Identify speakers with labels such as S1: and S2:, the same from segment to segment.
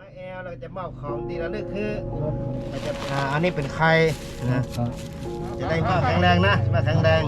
S1: มาแอลเราจะมอบของดีแล้วนึกคือเราจะอ่าอันนี้เป็นไข่นะจะได้มาแข็งแรงนะมาแข็งแรง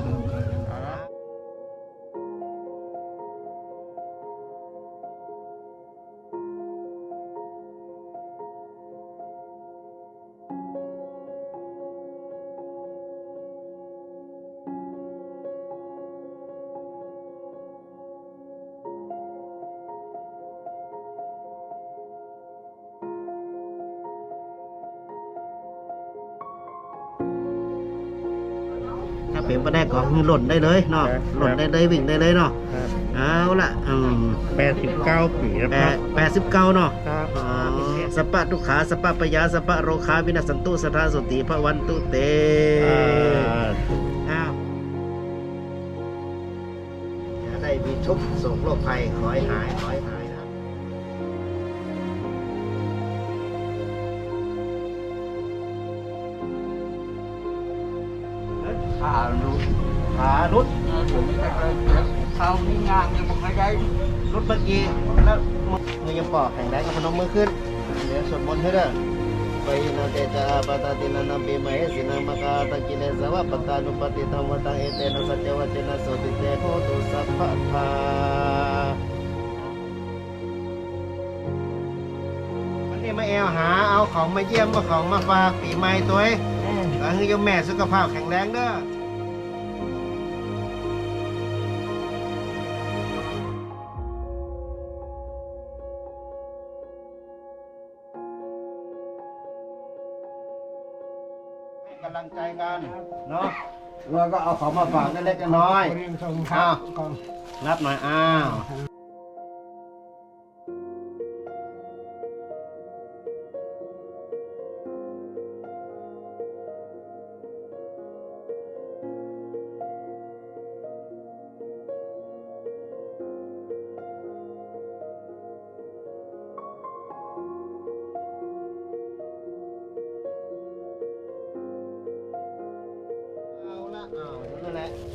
S1: เป็นประแดกก็คือหล่นได้เลยเนาะหล่นได้เลยวิ่งได้เลยเนาะเอาละอืม
S2: แปดสิบเก้าปีแล้ว
S1: แป
S2: ครั
S1: ด
S2: บ
S1: แปดสิบเก้าเนาะ
S2: ครับ
S1: อ๋อสัปปะทุกขาสัปปะปยาสัปปะโรคาวินาศสันตุสทธาสุติพระวันตุเต
S2: อ่า
S1: อ้าวอย่าได้มีทุกข์โศกโรคภัยขอให้หายขอให้หาย นะ
S3: ขาลุก
S1: ขานุด
S3: ผมไม่ได้เข้านี่งานยังไม่ได้
S1: นุดเมื่อกี้แล้วมือยังปอกแข็งแรงกับพนมมือขึ้นเดี๋ยวสวดมนต์ให้เด้อไปนาเตจาปตาตินานาปิมเหสินามกาตังกิเลสวะปตานุปติตังวตังเอเตนะสัจวัจนะโสติเตโหตุสัพพะทาวันนี้มาแอวหาเอาของมาเยี่ยมมาของมาฝากปีใหม่ตัวเอง ก็คือโยมแม่สุขภาพแข็งแรงเด้อให้กำลังใจกันเนาะเราก็เอาของมาฝากเล็กๆน้อย
S3: เรียนชม
S1: ๆอ้าวรับหน่อยอ้าว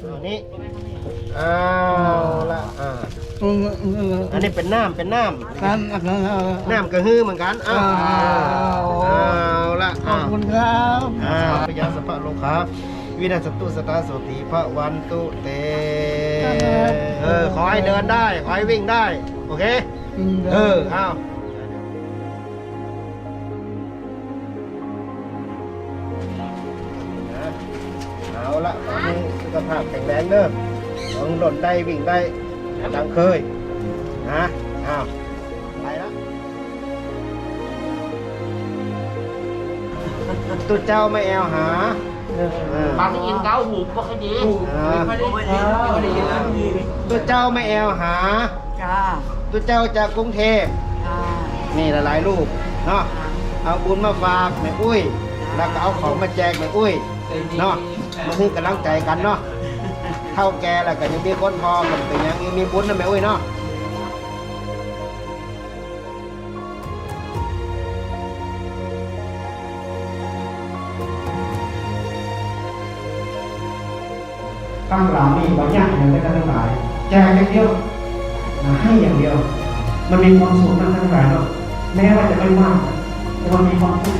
S1: นั่นแหละเอานี้เอาละอ่าอันนี้เป็นน้ำเป็นน้ำ
S3: ครับ
S1: น้ำกระฮือเหมือนกันอ้าว
S3: อ้าว
S1: เอาละ
S3: ขอบคุณครับ
S1: อ้าวพยาสปะโลคาวินาศสันตุสตาโสติพระวันตุเตเออขอให้เดินได้ ขอให้วิ่งได้ โอเค เอออ้าว ขภาพแข็งแรงเด้อต้องหล่นได้วิ่งได้ดังเคยนะอ้าวไปละตุเจ้าไม่แอวหาเออ
S3: ฟังได้ยินเก้าหูก็ค่อยดี
S1: อ่า
S3: ไม่ได้ยินไม่ได้ยินแล้ว
S1: ตุเจ้าไม่แอวหา
S3: จ้า
S1: ตุเจ้าจากกรุงเทพ
S3: จ้า
S1: นี่หลายๆลูกเนาะเอาบุญมาฝากแม่อุ้ย แล้วก็เอาของมาแจกแม่อุ้ยเนาะ มาคือกำลังใจกันเนาะเท่าแกแล้วก็ยังมีคนพอกันเป็นยังมีบุญนะแม่อุ้ยเนาะตั้งหลังนี่วันยากอย่างไรกันทั้งหลายแจกอย่างเดียวนะให้อย่างเดียว มันมีความสุขทั้งทั้งหลายเนาะแม้ว่าจะไม่มากแต่มันมีความสุข